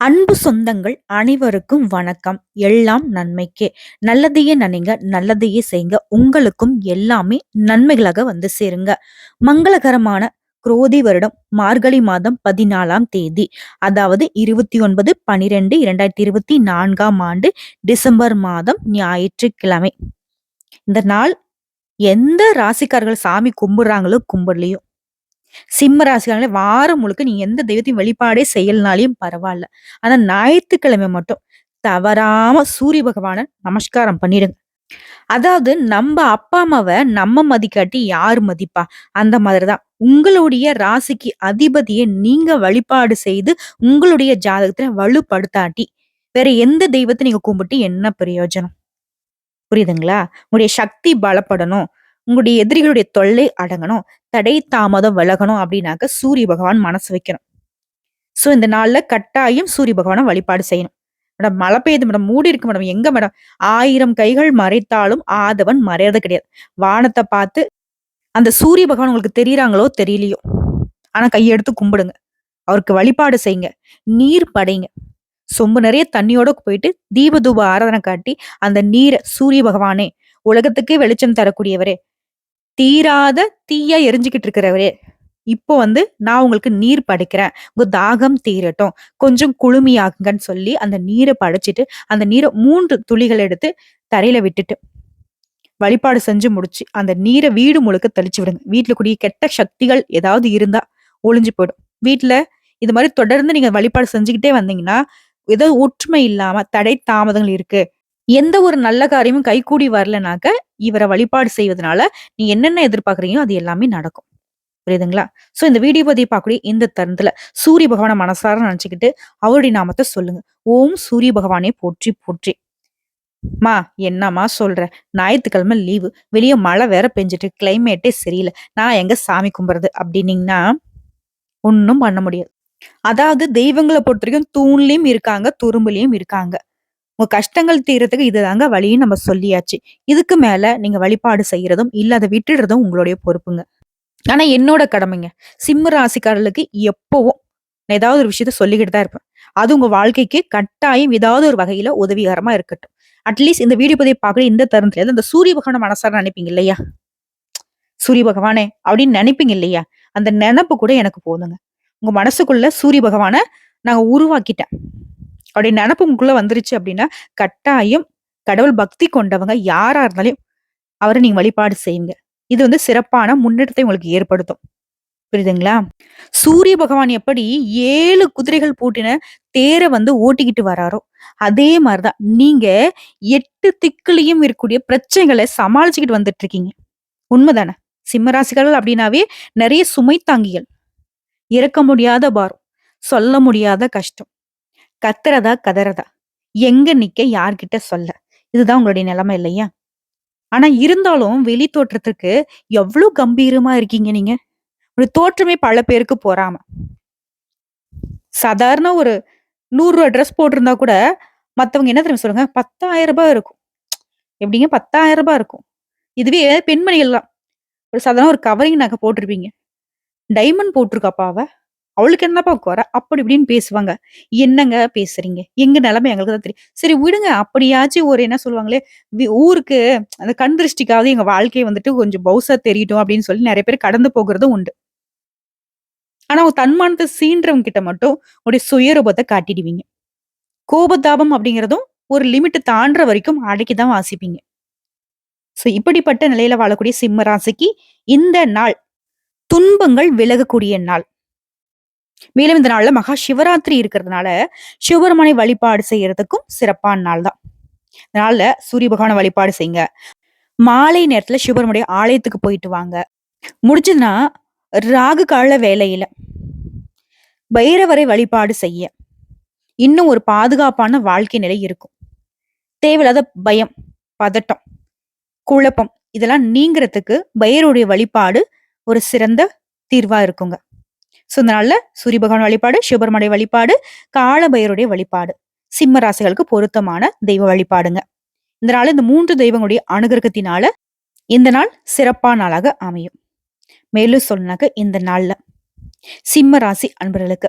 அன்பு சொந்தங்கள் அனைவருக்கும் வணக்கம். எல்லாம் நன்மைக்கே. நல்லதையே நினைங்க நல்லதையே செய்யுங்க உங்களுக்கும் எல்லாமே நன்மைகளாக வந்து சேருங்க. மங்களகரமான குரோதி வருடம் மார்கழி மாதம் பதினாலாம் தேதி. அதாவது இருபத்தி ஒன்பது பனிரெண்டு இரண்டாயிரத்தி இருபத்தி நான்காம் ஆண்டு டிசம்பர் மாதம் ஞாயிற்றுக்கிழமை. இந்த நாள் எந்த ராசிக்காரர்கள் சாமி கும்பிடுறாங்களோ கும்பிடலையோ. சிம்ம ராசிக்காரங்களே வாரம் முழுக்க நீங்க எந்த தெய்வத்தையும் வழிபாடே செய்யலனாலையும் பரவாயில்ல. ஆனா ஞாயிற்றுக்கிழமை மட்டும் தவறாம சூரிய பகவான நமஸ்காரம் பண்ணிடுங்க. அதாவது நம்ம அப்பா அம்மாவை நம்ம மதிக்காட்டி யாரு மதிப்பா? அந்த மாதிரிதான். உங்களுடைய ராசிக்கு அதிபதியை நீங்க வழிபாடு செய்து உங்களுடைய ஜாதகத்துல வலுப்படுத்தாட்டி வேற எந்த தெய்வத்தை நீங்க கும்பிட்டு என்ன பிரயோஜனம்? புரியுதுங்களா? உங்களுடைய சக்தி பலப்படணும். உங்களுடைய எதிரிகளுடைய தொல்லை அடங்கணும். தடை தாமதம் விலகணும் அப்படின்னாக்க சூரிய பகவான் மனசு வைக்கணும். சோ இந்த நாள்ல கட்டாயம் சூரிய பகவானை வழிபாடு செய்யணும். மேடம் மழை பெய்யுது மேடம் மூடி இருக்கு மேடம். எங்க மேடம்? ஆயிரம் கைகள் மறைத்தாலும் ஆதவன் மறையறது கிடையாது. வானத்தை பார்த்து அந்த சூரிய பகவான் உங்களுக்கு தெரியறாங்களோ தெரியலையோ. ஆனா கையெடுத்து கும்பிடுங்க. அவருக்கு வழிபாடு செய்யுங்க. நீர் படைங்க. சொம்பு நிறைய தண்ணியோட போயிட்டு தீபதூப ஆராதனை காட்டி அந்த நீரை சூரிய பகவானே உலகத்துக்கு வெளிச்சம் தரக்கூடியவரே தீராத தீயா எரிஞ்சுக்கிட்டு இருக்கிறவரே இப்போ வந்து நான் உங்களுக்கு நீர் படைக்கிறேன். உங்க தாகம் தீரட்டும். கொஞ்சம் குளுமையாகுங்கன்னு சொல்லி அந்த நீரை படைச்சிட்டு அந்த நீரை மூன்று துளிகள் எடுத்து தரையில விட்டுட்டு வழிபாடு செஞ்சு முடிச்சு அந்த நீரை வீடு முழுக்க தெளிச்சு விடுங்க. வீட்டுல கூடிய கெட்ட சக்திகள் ஏதாவது இருந்தா ஒளிஞ்சு போயிடும். வீட்டுல இது மாதிரி தொடர்ந்து நீங்க வழிபாடு செஞ்சுக்கிட்டே வந்தீங்கன்னா ஏதோ ஒற்றுமை இல்லாம தடை தாமதங்கள் இருக்கு. எந்த ஒரு நல்ல காரியமும் கைகூடி வரலனாக்க இவரை வழிபாடு செய்வதனால நீ என்னென்ன எதிர்பார்க்குறீங்களோ அது எல்லாமே நடக்கும். புரியுதுங்களா? ஸோ இந்த வீடியோ பத்தி பார்க்கக்கூடிய இந்த தருணத்துல சூரிய பகவானை மனசார நினச்சிக்கிட்டு அவருடைய நாமத்தை சொல்லுங்க. ஓம் சூரிய பகவானே போற்றி போற்றி. மா என்னம்மா சொல்ற? ஞாயிற்றுக்கிழமை லீவு வெளியே மழை வேற பெஞ்சிட்டு கிளைமேட்டே சரியில்லை. நான் எங்க சாமி கும்பிட்றது அப்படின்னீங்கன்னா ஒன்றும் பண்ண முடியாது. அதாவது தெய்வங்களை பொறுத்த வரைக்கும் தூண்லயும் இருக்காங்க துரும்புலயும் இருக்காங்க. உங்க கஷ்டங்கள் தீரத்துக்கு இதுதாங்க வழின்னு நம்ம சொல்லியாச்சு. இதுக்கு மேல நீங்க வழிபாடு செய்யறதும் இல்ல அதை விட்டுடுறதும் உங்களுடைய பொறுப்புங்க. ஆனா என்னோட கடமைங்க. சிம்ம ராசிக்காரர்களுக்கு எப்பவும் ஏதாவது ஒரு விஷயத்த சொல்லிக்கிட்டு தான் இருப்பேன். அது உங்க வாழ்க்கைக்கு கட்டாயம் ஏதாவது ஒரு வகையில உதவிகரமா இருக்கட்டும். அட்லீஸ்ட் இந்த வீடியோ பதிவை பார்க்குற இந்த தருணத்துல அந்த சூரிய பகவான மனசார நினைப்பீங்க இல்லையா? சூரிய பகவானே அப்படின்னு நினைப்பீங்க இல்லையா? அந்த நினப்பு கூட எனக்கு போதுங்க. உங்க மனசுக்குள்ள சூரிய பகவான நாங்க உருவாக்கிட்டேன். அப்படி நினப்பு உங்களுக்குள்ள வந்துருச்சு அப்படின்னா கட்டாயம் கடவுள் பக்தி கொண்டவங்க யாரா இருந்தாலும் அவரை நீங்க வழிபாடு செய்யுங்க. இது வந்து சிறப்பான முன்னேற்றத்தை உங்களுக்கு ஏற்படுத்தும். புரியுதுங்களா? சூரிய பகவான் எப்படி ஏழு குதிரைகள் பூட்டின தேரை வந்து ஓட்டிக்கிட்டு வராரோ அதே மாதிரிதான் நீங்க எட்டு திக்குலையும் இருக்கக்கூடிய பிரச்சனைகளை சமாளிச்சுக்கிட்டு வந்துட்டு இருக்கீங்க உண்மைதானே? சிம்மராசிகள் அப்படின்னாவே நிறைய சுமை தாங்கிகள் இறக்க முடியாத பாரம் சொல்ல முடியாத கஷ்டம். கத்துறதா கதறதா? எங்க நிக்க யார்கிட்ட சொல்ல? இதுதான் உங்களுடைய நிலைமை இல்லையா? ஆனா இருந்தாலும் வெளி தோற்றத்துக்கு எவ்வளவு கம்பீரமா இருக்கீங்க நீங்க? ஒரு தோற்றமே பல பேருக்கு போறாம. சாதாரண ஒரு நூறு ரூபா ட்ரெஸ் போட்டிருந்தா கூட மத்தவங்க என்ன தெரியும் சொல்லுங்க பத்தாயிரம் ரூபாய் இருக்கும். எப்படிங்க? பத்தாயிரம் ரூபாய் இருக்கும். இதுவே பெண்மணிகள்லாம். ஒரு சாதாரண ஒரு கவரிங் நகை போட்டிருப்பீங்க. டைமண்ட் போட்டிருக்காப்பா அவ? அவளுக்கு என்னப்பா குறை? அப்படி இப்படின்னு பேசுவாங்க. என்னங்க பேசுறீங்க? எங்க நிலைமை எங்களுக்கு தான் தெரியும். சரி விடுங்க. அப்படியாச்சும் ஒரு என்ன சொல்லுவாங்களே ஊருக்கு அந்த கண் திருஷ்டிக்காவது எங்க வாழ்க்கையை வந்துட்டு கொஞ்சம் பௌசா தெரியட்டும் அப்படின்னு சொல்லி நிறைய பேர் கடந்து போகிறதும் உண்டு. ஆனா தன்மானத்தை சீன்றவங்க கிட்ட மட்டும் உடைய சுயரூபத்தை காட்டிடுவீங்க. கோபதாபம் அப்படிங்கிறதும் ஒரு லிமிட் தாண்டுற வரைக்கும் அடக்கிதான் வாசிப்பீங்க. ஸோ இப்படிப்பட்ட நிலையில வாழக்கூடிய சிம்ம ராசிக்கு இந்த நாள் துன்பங்கள் விலகக்கூடிய நாள். மேலும் இந்த நாள்ல மகா சிவராத்திரி இருக்கிறதுனால சிவபெருமானை வழிபாடு செய்யறதுக்கும் சிறப்பான நாள் தான். இந்த நாள்ல சூரிய பகவான வழிபாடு செய்யுங்க. மாலை நேரத்துல சிவபெருமனுடைய ஆலயத்துக்கு போயிட்டு வாங்க. முடிஞ்சதுன்னா ராகு கால வேலையில பைரவரை வழிபாடு செய்ய. இன்னும் ஒரு பாதுகாப்பான வாழ்க்கை நிலை இருக்கும். தேவையில்லாத பயம் பதட்டம் குழப்பம் இதெல்லாம் நீங்கிறதுக்கு பைரவருடைய வழிபாடு ஒரு சிறந்த தீர்வா இருக்குங்க. ஸோ இந்த சூரிய பகவான் வழிபாடு சிவபெருமானுடைய வழிபாடு காலபையருடைய வழிபாடு. சிம்ம ராசிகளுக்கு பொருத்தமான தெய்வ வழிபாடுங்க. இந்த நாள் இந்த மூன்று தெய்வங்களுடைய அனுகிரகத்தினால இந்த நாள் சிறப்பான நாளாக அமையும். மேலும் சொன்னாக்க இந்த நாள்ல சிம்ம ராசி அன்பர்களுக்கு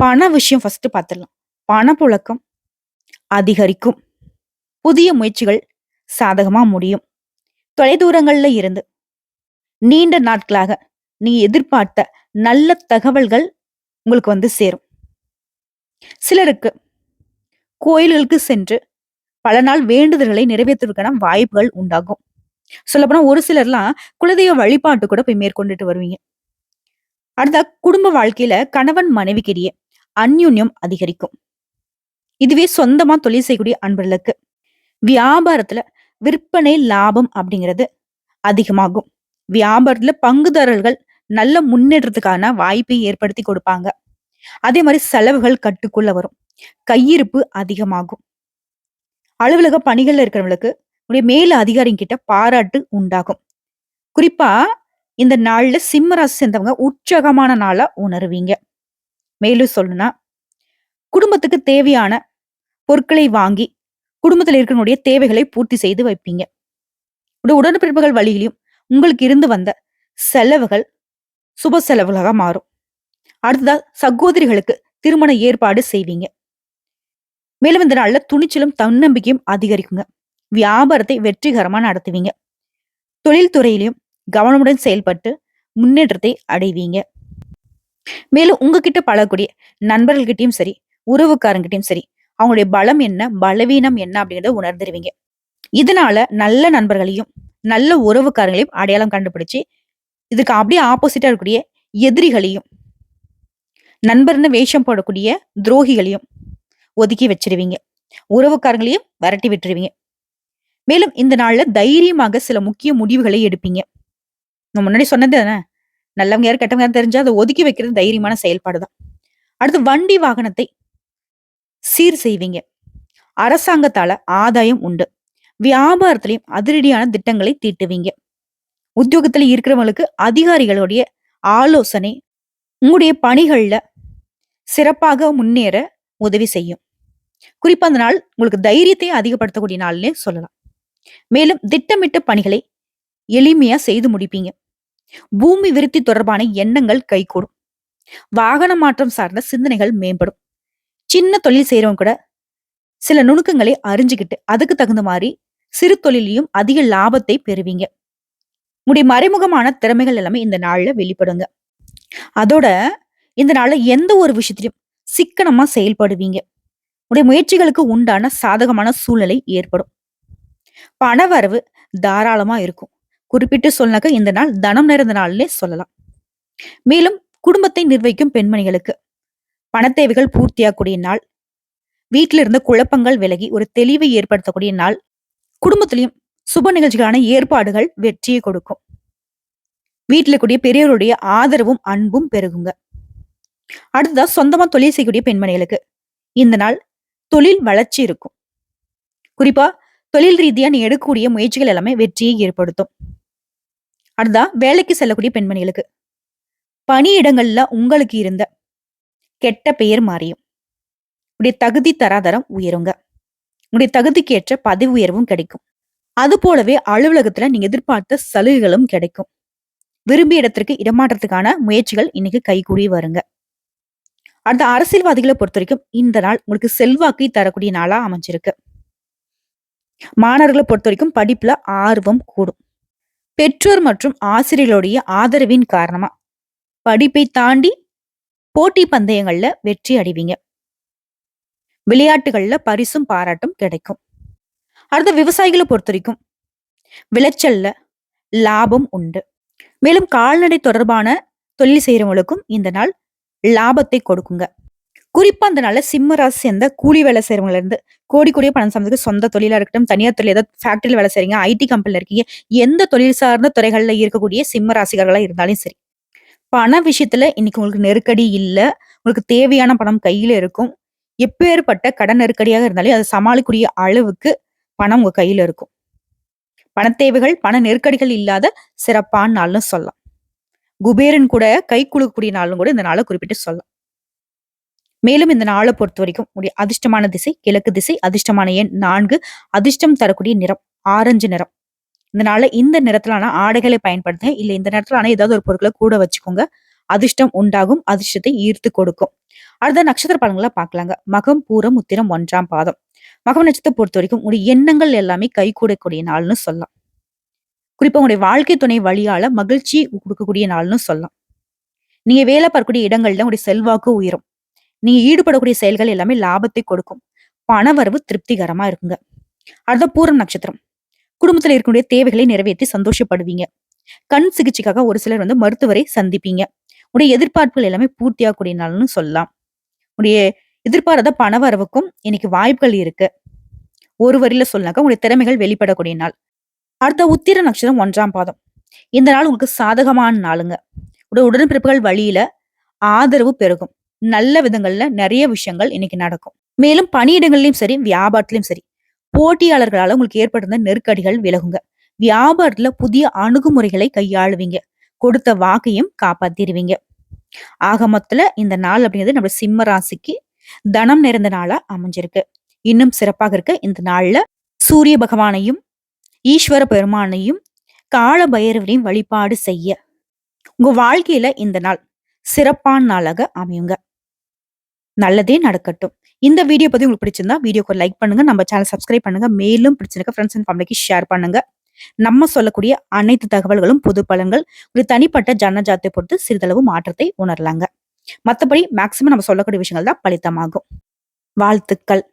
பண விஷயம் ஃபர்ஸ்ட் பார்த்துடலாம் பணப்புழக்கம் அதிகரிக்கும். புதிய முயற்சிகள் சாதகமா முடியும். தொலைதூரங்கள்ல இருந்து நீண்ட நாட்களாக நீ எதிர்பார்த்த நல்ல தகவல்கள் உங்களுக்கு வந்து சேரும். சிலருக்கு கோயில்களுக்கு சென்று பல நாள் வேண்டுதல்களை நிறைவேற்றுவதற்கான வாய்ப்புகள் உண்டாகும். சொல்லப்போனா ஒரு சிலர்லாம் குலதெய்வ வழிபாட்டு கூட போய் மேற்கொண்டுட்டு வருவீங்க. அடுத்த குடும்ப வாழ்க்கையில கணவன் மனைவிக்கிடையே அந்யுன்யம் அதிகரிக்கும். இதுவே சொந்தமா தொழில் செய்யக்கூடிய அன்பர்களுக்கு வியாபாரத்துல விற்பனை லாபம் அப்படிங்கிறது அதிகமாகும். வியாபாரத்துல பங்குதாரர்கள் நல்ல முன்னேற்றத்துக்கான வாய்ப்பை ஏற்படுத்தி கொடுப்பாங்க. அதே மாதிரி செலவுகள் கட்டுக்குள்ள வரும். கையிருப்பு அதிகமாகும். அலுவலக பணிகள்ல இருக்கிறவங்களுக்கு உடைய மேல அதிகாரிங்க கிட்ட பாராட்டு உண்டாகும். குறிப்பா இந்த நாள்ல சிம்மராசி சேர்ந்தவங்க உற்சாகமான நாளா உணருவீங்க. மேலும் சொல்லணும்னா குடும்பத்துக்கு தேவையான பொருட்களை வாங்கி குடும்பத்தில் இருக்கிறனுடைய தேவைகளை பூர்த்தி செய்து வைப்பீங்க. உடன்பிறப்புகள் வழியிலையும் உங்களுக்கு இருந்து வந்த செலவுகள் சுப செலவுகளாக மாறும். அடுத்ததா சகோதரிகளுக்கு திருமண ஏற்பாடு செய்வீங்க. மேலும் இந்த நாள்ல துணிச்சலும் தன்னம்பிக்கையும் அதிகரிக்குங்க. வியாபாரத்தை வெற்றிகரமா நடத்துவீங்க. தொழில்துறையிலையும் கவனமுடன் செயல்பட்டு முன்னேற்றத்தை அடைவீங்க. மேலும் உங்ககிட்ட பழகக்கூடிய நண்பர்கள்கிட்டயும் சரி உறவுக்காரங்கிட்டயும் சரி அவங்களுடைய பலம் என்ன பலவீனம் என்ன அப்படிங்கிறத உணர்ந்துருவீங்க. இதனால நல்ல நண்பர்களையும் நல்ல உறவுக்காரங்களையும் அடையாளம் கண்டுபிடிச்சு இதுக்கு அப்படியே ஆப்போசிட்டா இருக்கக்கூடிய எதிரிகளையும் நண்பர்னு வேஷம் போடக்கூடிய துரோகிகளையும் ஒதுக்கி வச்சிருவீங்க. உறவுக்காரங்களையும் விரட்டி விட்டுருவீங்க. மேலும் இந்த நாள்ல தைரியமாக சில முக்கிய முடிவுகளை எடுப்பீங்க. நான் முன்னாடி சொன்னது தானே? நல்லவங்க யாரும் கெட்டவங்க யாரும் தெரிஞ்சா அதை ஒதுக்கி வைக்கிறது தைரியமான செயல்பாடு தான் அடுத்து வண்டி வாகனத்தை சீர் செய்வீங்க. அரசாங்கத்தால ஆதாயம் உண்டு. வியாபாரத்திலையும் அதிரடியான திட்டங்களை தீட்டுவீங்க. உத்தியோகத்துல இருக்கிறவங்களுக்கு அதிகாரிகளுடைய ஆலோசனை உங்களுடைய பணிகள்ல சிறப்பாக முன்னேற உதவி செய்யும். குறிப்பா அந்த நாள் உங்களுக்கு தைரியத்தை அதிகப்படுத்தக்கூடிய நாள்னே சொல்லலாம். மேலும் திட்டமிட்ட பணிகளை எளிமையா செய்து முடிப்பீங்க. பூமி விருத்தி தொடர்பான எண்ணங்கள் கைகூடும். வாகன மாற்றம் சார்ந்த சிந்தனைகள் மேம்படும். சின்ன தொழில் செய்யறவங்க கூட சில நுணுக்கங்களை அறிஞ்சுக்கிட்டு அதுக்கு தகுந்த மாதிரி சிறு தொழிலையும் அதிக லாபத்தை பெறுவீங்க. உங்களுடைய மறைமுகமான திறமைகள் எல்லாமே இந்த நாள்ல வெளிப்படுங்க. அதோட இந்த நாள்ல எந்த ஒரு விஷயத்திலும் சிக்கனமா செயல்படுவீங்க. உடைய முயற்சிகளுக்கு உண்டான சாதகமான சூழ்நிலை ஏற்படும். பணவரவு தாராளமா இருக்கும். குறிப்பிட்டு சொன்னாக்க இந்த நாள் தனம் நிறைந்த நாள்னே சொல்லலாம். மேலும் குடும்பத்தை நிர்வகிக்கும் பெண்மணிகளுக்கு பணத்தேவைகள் பூர்த்தியாகக்கூடிய நாள் வீட்டில இருந்த குழப்பங்கள் விலகி ஒரு தெளிவை ஏற்படுத்தக்கூடிய நாள் குடும்பத்திலையும் சுப நிகழ்ச்சிகளான ஏற்பாடுகள் வெற்றியை கொடுக்கும். வீட்டில் கூடிய பெரியவருடைய ஆதரவும் அன்பும் பெருகுங்க. அடுத்ததா சொந்தமா தொழில் செய்யக்கூடிய பெண்மணிகளுக்கு இந்த நாள் தொழில் வளர்ச்சி இருக்கும். குறிப்பா தொழில் ரீதியா நீ எடுக்கக்கூடிய முயற்சிகள் எல்லாமே வெற்றியை ஏற்படுத்தும். அடுத்தா வேலைக்கு செல்லக்கூடிய பெண்மணிகளுக்கு பணியிடங்கள்ல உங்களுக்கு இருந்த கெட்ட பெயர் மாறியும். உடைய தகுதி தராதரம் உயருங்க. உடைய தகுதிக்கு ஏற்ற பதவி உயர்வும் கிடைக்கும். அது போலவே அலுவலகத்துல நீங்க எதிர்பார்த்த சலுகைகளும் கிடைக்கும். விரும்பிய இடத்திற்கு இடமாற்றத்துக்கான முயற்சிகள் இன்னைக்கு கைகூடி வருங்க. அடுத்த அரசியல்வாதிகளை பொறுத்த வரைக்கும் இந்த நாள் உங்களுக்கு செல்வாக்கை தரக்கூடிய நாளா அமைஞ்சிருக்கு. மாணவர்களை பொறுத்த வரைக்கும் படிப்புல ஆர்வம் கூடும். பெற்றோர் மற்றும் ஆசிரியர்களுடைய ஆதரவின் காரணமா படிப்பை தாண்டி போட்டி பந்தயங்கள்ல வெற்றி அடைவீங்க. விளையாட்டுகள்ல பரிசும் பாராட்டும் கிடைக்கும். அடுத்த விவசாயிகளை பொறுத்த வரைக்கும் விளைச்சல்ல லாபம் உண்டு. மேலும் கால்நடை தொடர்பான தொழில் செய்கிறவங்களுக்கும் இந்த நாள் லாபத்தை கொடுக்குங்க. குறிப்பா அந்த நாள்ல சிம்ம ராசி சேர்ந்த கூலி வேலை செய்யறவங்கள இருந்து கோடி கோடிய பணம் சம்பந்தத்துக்கு சொந்த தொழிலா இருக்கட்டும் தனியார் தொழில் ஏதாவது ஃபேக்டரியில் வேலை செய்றீங்க ஐடி கம்பெனில இருக்கீங்க எந்த தொழில் சார்ந்த துறைகள்ல இருக்கக்கூடிய சிம்ம ராசிகர்களா இருந்தாலும் சரி. பண விஷயத்துல இன்னைக்கு உங்களுக்கு நெருக்கடி இல்லை உங்களுக்கு தேவையான பணம் கையில இருக்கும். எப்பேற்பட்ட கடன் நெருக்கடியாக இருந்தாலும் அதை சமாளிக்கூடிய அளவுக்கு பணம் உங்க கையில இருக்கும். பண தேவைகள் பண நெருக்கடிகள் இல்லாத சிறப்பான நாள்னு சொல்லலாம். குபேரன் கூட கை குழுக்கக்கூடிய நாளும் கூட இந்த நாளை குறிப்பிட்டு சொல்லலாம். மேலும் இந்த நாளை பொறுத்த வரைக்கும் உடைய அதிர்ஷ்டமான திசை கிழக்கு திசை அதிர்ஷ்டமான எண் நான்கு அதிர்ஷ்டம் தரக்கூடிய நிறம் ஆரஞ்சு நிறம். இந்த நாளை இந்த நிறத்திலான ஆடைகளை பயன்படுத்துங்க. இல்லை இந்த நேரத்திலான ஏதாவது ஒரு பொருட்களை கூட வச்சுக்கோங்க. அதிர்ஷ்டம் உண்டாகும் அதிர்ஷ்டத்தை ஈர்த்து கொடுக்கும். அடுத்த நட்சத்திர பலன்களை பார்க்கலாங்க. மகம் பூரம் உத்திரம் ஒன்றாம் பாதம். மகம் நட்சத்திரத்தை பொறுத்த வரைக்கும் உங்களுடைய எண்ணங்கள் எல்லாமே கைகூடக்கூடிய நாள்னு சொல்லலாம். குறிப்பா உங்களுடைய வாழ்க்கை துணை வழியால மகிழ்ச்சி கொடுக்கக்கூடிய நாள்னு சொல்லலாம். நீங்க வேலை பார்க்கக்கூடிய இடங்கள்ல உங்களுடைய செல்வாக்கு உயரும். நீங்க ஈடுபடக்கூடிய செயல்கள் எல்லாமே லாபத்தை கொடுக்கும். பணவரவு திருப்திகரமா இருக்குங்க. அடுத்த பூரம் நட்சத்திரம். குடும்பத்துல இருக்கக்கூடிய தேவைகளை நிறைவேற்றி சந்தோஷப்படுவீங்க. கண் சிகிச்சைக்காக ஒரு சிலர் வந்து மருத்துவரை சந்திப்பீங்க. உடைய எதிர்பார்ப்புகள் எல்லாமே பூர்த்தியாகக்கூடிய நாள்னு சொல்லலாம். உடைய எதிர்பாராத பணவரவுக்கும் இன்னைக்கு வாய்ப்புகள் இருக்கு. ஒரு வரியில சொல்லாக்க உங்களுடைய திறமைகள் வெளிப்படக்கூடிய நாள் அடுத்த உத்திர நட்சத்திரம் ஒன்றாம் பாதம். இந்த நாள் உங்களுக்கு சாதகமான நாளுங்க. உடைய உடன்பிறப்புகள் வழியில ஆதரவு பெருகும். நல்ல விதங்கள்ல நிறைய விஷயங்கள் இன்னைக்கு நடக்கும். மேலும் பணியிடங்கள்லயும் சரி வியாபாரத்திலயும் சரி போட்டியாளர்களால உங்களுக்கு ஏற்பட்டிருந்த நெருக்கடிகள் விலகுங்க. வியாபாரத்துல புதிய அணுகுமுறைகளை கையாளுவீங்க. கொடுத்த வாக்கையும் காப்பாத்திடுவீங்க. ஆக மொத்தத்துல இந்த நாள் அப்படிங்கிறது நம்ம சிம்ம ராசிக்கு தனம் நிறைந்த நாளா அமைஞ்சிருக்கு. இன்னும் சிறப்பாக இருக்க. இந்த நாள்ல சூரிய பகவானையும் ஈஸ்வர பெருமானையும் கால பைரவரையும் வழிபாடு செய்ய. உங்க வாழ்க்கையில இந்த நாள் சிறப்பான நாளாக அமையுங்க. நல்லதே நடக்கட்டும். இந்த வீடியோ பத்தி உங்களுக்கு பிடிச்சிருந்தா வீடியோக்கு லைக் பண்ணுங்க. நம்ம சேனல் சப்ஸ்கிரைப் பண்ணுங்க. மேலும் பிடிச்சிருக்க ஃப்ரெண்ட்ஸ் அண்ட் ஃபேமிலிக்கு ஷேர் பண்ணுங்க. நம்ம சொல்லக்கூடிய அனைத்து தகவல்களும் பொது பலன்கள் ஒரு தனிப்பட்ட ஜனஜாத்தை பொறுத்து சிறிதளவு மாற்றத்தை உணரலாங்க. மத்தபடி மேக்சிமம் நம்ம சொல்லக்கூடிய விஷயங்கள் தான் பலித்தமாகும். வாழ்த்துக்கள்.